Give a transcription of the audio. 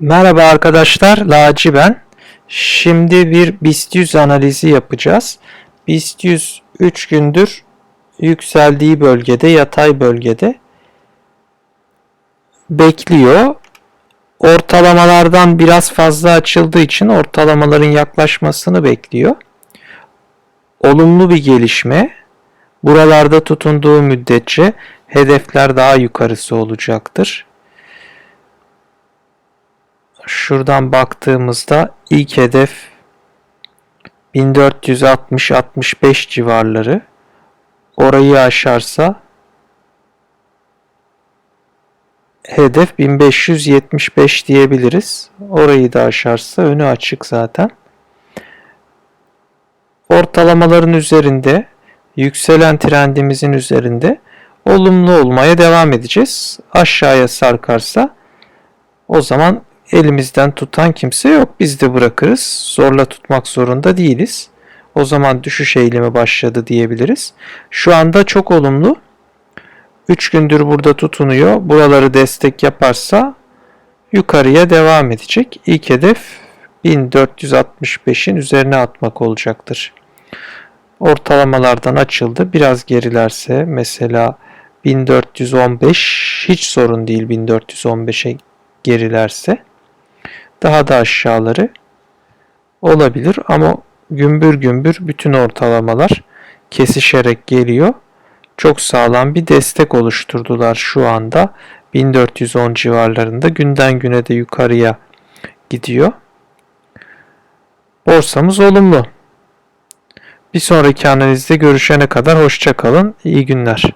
Merhaba arkadaşlar, Laci ben. Şimdi bir BIST 100 analizi yapacağız. BIST 100 3 gündür yükseldiği bölgede, yatay bölgede bekliyor. Ortalamalardan biraz fazla açıldığı için ortalamaların yaklaşmasını bekliyor. Olumlu bir gelişme. Buralarda tutunduğu müddetçe hedefler daha yukarısı olacaktır. Şuradan baktığımızda ilk hedef 1460-65 civarları. Orayı aşarsa hedef 1575 diyebiliriz. Orayı da aşarsa önü açık zaten. Ortalamaların üzerinde yükselen trendimizin üzerinde olumlu olmaya devam edeceğiz. Aşağıya sarkarsa o zaman elimizden tutan kimse yok. Biz de bırakırız. Zorla tutmak zorunda değiliz. O zaman düşüş eğilimi başladı diyebiliriz. Şu anda çok olumlu. 3 gündür burada tutunuyor. Buraları destek yaparsa yukarıya devam edecek. İlk hedef 1465'in üzerine atmak olacaktır. Ortalamalardan açıldı. Biraz gerilerse mesela 1415 hiç sorun değil 1415'e gerilerse daha da aşağıları olabilir ama gümbür gümbür bütün ortalamalar kesişerek geliyor. Çok sağlam bir destek oluşturdular şu anda. 1410 civarlarında günden güne de yukarıya gidiyor. Borsamız olumlu. Bir sonraki analizde görüşene kadar hoşça kalın. İyi günler.